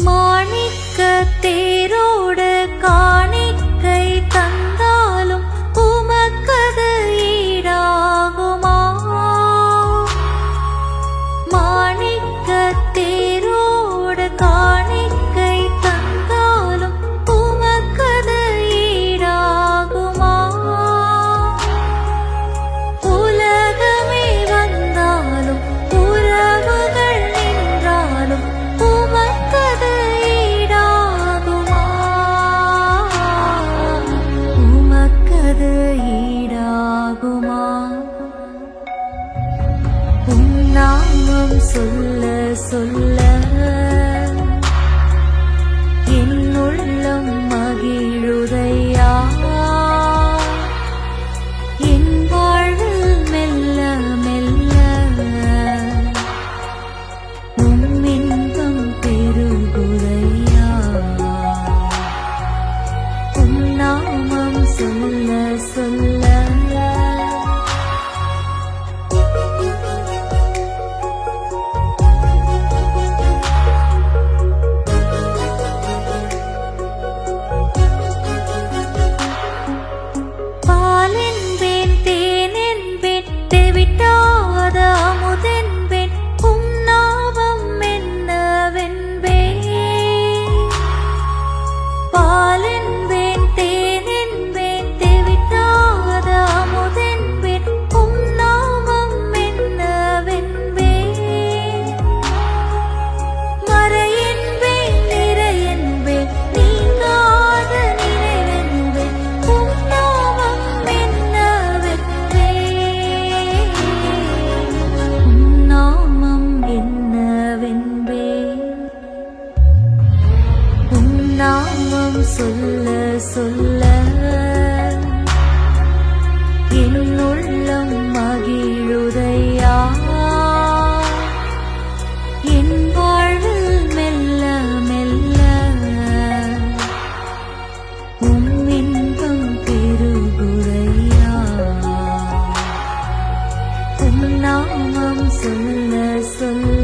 Mom. சொல்ல சொல்ல. சொல்ல சொல்ல. என் உள்ளம் மகிழுதையா? மெல்ல மெல்ல. உம் இன்பம் பெருகுதையா சொல்ல சொல்ல.